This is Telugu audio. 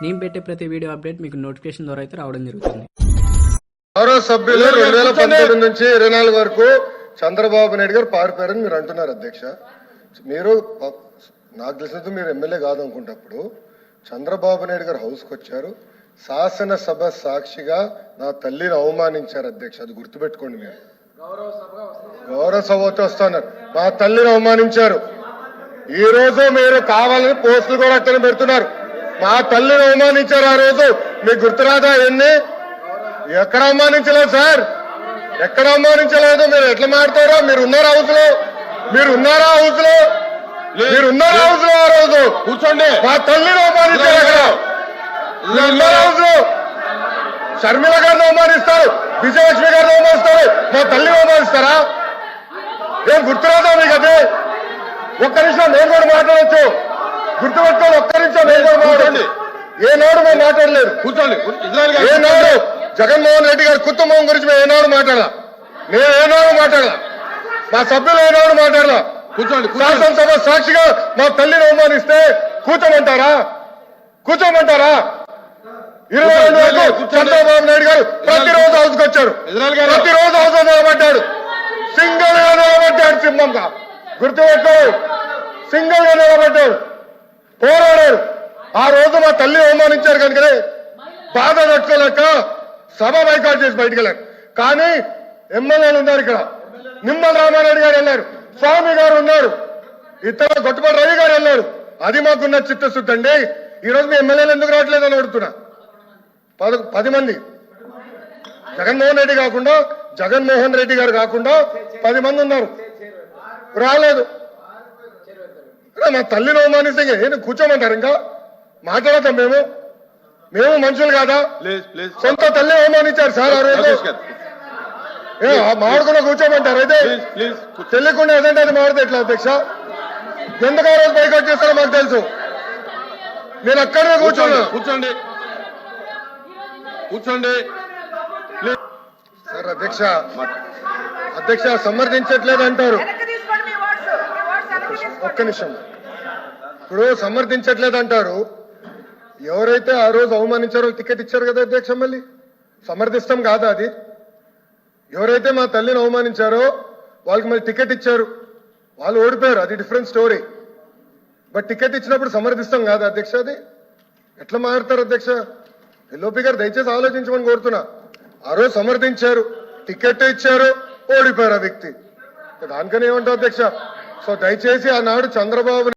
నేను పెట్టే ప్రతి వీడియో అప్డేట్ మీకు నోటిఫికేషన్ ద్వారా అయితే రావడం జరుగుతుంది. గౌరవ సభ్యులు రెండు వేల పంతొమ్మిది నుంచి ఇరవై నాలుగు వరకు చంద్రబాబు నాయుడు గారు పారిపోయారని మీరు అంటున్నారు అధ్యక్ష. మీరు నాకు తెలిసినంత మీరు ఎమ్మెల్యే కాదనుకుంటప్పుడు చంద్రబాబు నాయుడు గారు హౌస్కి వచ్చారు. శాసనసభ సాక్షిగా నా తల్లిని అవమానించారు అధ్యక్ష. అది గుర్తుపెట్టుకోండి మీరు. గౌరవ సభతో వస్తున్నారు మా తల్లిని అవమానించారు. ఈ రోజు మీరు కావాలని పోస్టులు కూడా అట్టని పెడుతున్నారు. మా తల్లిని అవమానించారు ఆ రోజు. మీకు గుర్తురాదా ఎన్ని ఎక్కడ అవమానించలేదు సార్. ఎక్కడ అవమానించలేదు? మీరు ఎట్లా మాడతారో మీరు ఉన్నారా హౌస్లో మీరు ఉన్నారా హౌస్లో. మీరు ఉన్నారా హౌస్లో ఆ రోజు? కూర్చోండి. మా తల్లిని అవమానించారు అక్కడ. మీరు ఉన్నారా హౌస్లో షర్మిల గారిని అవమానిస్తారు విజయలక్ష్మి గారిని అవమానిస్తారు మా తల్లిని అవమానిస్తారా? ఏం గుర్తురాదా మీకు అదే? ఒక్క నిమిషం నేను కూడా మాట్లాడచ్చు. గుర్తుపెట్టుకోండి ఒక్క నిమిషం నేను కూడా మాట్లాడండి ఏనాడు మేము మాట్లాడలేదు. కూర్చోండి ఏనాడు జగన్మోహన్ రెడ్డి గారి కుటుంబం గురించి మేము ఏనాడు మాట్లాడాల? నేను ఏనాడు మాట్లాడాల? మా సభ్యులు ఏనాడు మాట్లాడాల? కూర్చోండి శాసనసభ సాక్షిగా మా తల్లిని అవమానిస్తే కూర్చోమంటారా? కూర్చోమంటారా? ఇరవై రెండు వరకు. చంద్రబాబు నాయుడు గారు ప్రతిరోజు హౌస్కి గారు. ప్రతిరోజు హౌస్ నిలబడ్డాడు. సింగిల్గా నిలబడ్డాడు సింహంగా. గుర్తుపెట్టు సింగిల్గా నిలబడ్డాడు. పోరాడారు. ఆ రోజు మా తల్లి అవమానించారు కనుకనే బాధ తట్టుకోలేక సభ బైకాట్ చేసి బయటికి వెళ్ళారు. కానీ ఎమ్మెల్యేలు ఉన్నారు ఇక్కడ. నిమ్మల రామారెడ్డి గారు వెళ్ళారు. స్వామి గారు ఉన్నారు. ఇతర గొట్టపల్లి రవి గారు వెళ్ళారు. అది మాకున్న చిత్తశుద్ధి అండి. ఈ రోజు మీ ఎమ్మెల్యేలు ఎందుకు రావట్లేదు అని అడుగుతున్నా. పద పది మంది. జగన్మోహన్ రెడ్డి కాకుండా జగన్మోహన్ రెడ్డి గారు కాకుండా పది మంది ఉన్నారు. రాలేదు. రా, మా తల్లిని అవమానిస్తే ఏంటి కూర్చోమంటారు ఇంకా? మాట్లాడతాం మేము. మేము మనుషులు కాదా? Please please. సొంత తల్లి అవమానించారు సార్ ఆ రోజు. మామిడికున్న కూర్చోమంటారు అయితే. ప్లీజ్ ప్లీజ్ కూర్చో- తెలియకుండా ఏదంటే అది మాడితే ఎట్లా అధ్యక్ష? ఎందుకు ఆ రోజు బైకౌట్ చేస్తారో మాకు తెలుసు. నేను అక్కడే కూర్చోండి కూర్చోండి. కూర్చోండి. సార్ అధ్యక్ష. అధ్యక్ష సమర్థించట్లేదు అంటారు. ఒక్క నిమిషం. ఇప్పుడు సమర్థించట్లేదు అంటారు ఎవరైతే ఆ రోజు అవమానించారో టికెట్ ఇచ్చారు కదా అధ్యక్ష మళ్ళీ? సమర్థిస్తాం కాదా అది? ఎవరైతే మా తల్లిని అవమానించారో వాళ్ళకి మళ్ళీ టికెట్ ఇచ్చారు. వాళ్ళు ఓడిపోయారు. అది డిఫరెంట్ స్టోరీ. బట్ టికెట్ ఇచ్చినప్పుడు సమర్థిస్తాం కాదా అధ్యక్ష అది? ఎట్లా మారుతారు అధ్యక్ష? ఎల్ఓపి గారు దయచేసి ఆలోచించమని కోరుతున్నా. ఆ రోజు సమర్థించారు. టికెట్ ఇచ్చారు. ఓడిపోయారు ఆ వ్యక్తి. దానికని ఏమంటారు అధ్యక్ష? సో దయచేసి ఆనాడు చంద్రబాబు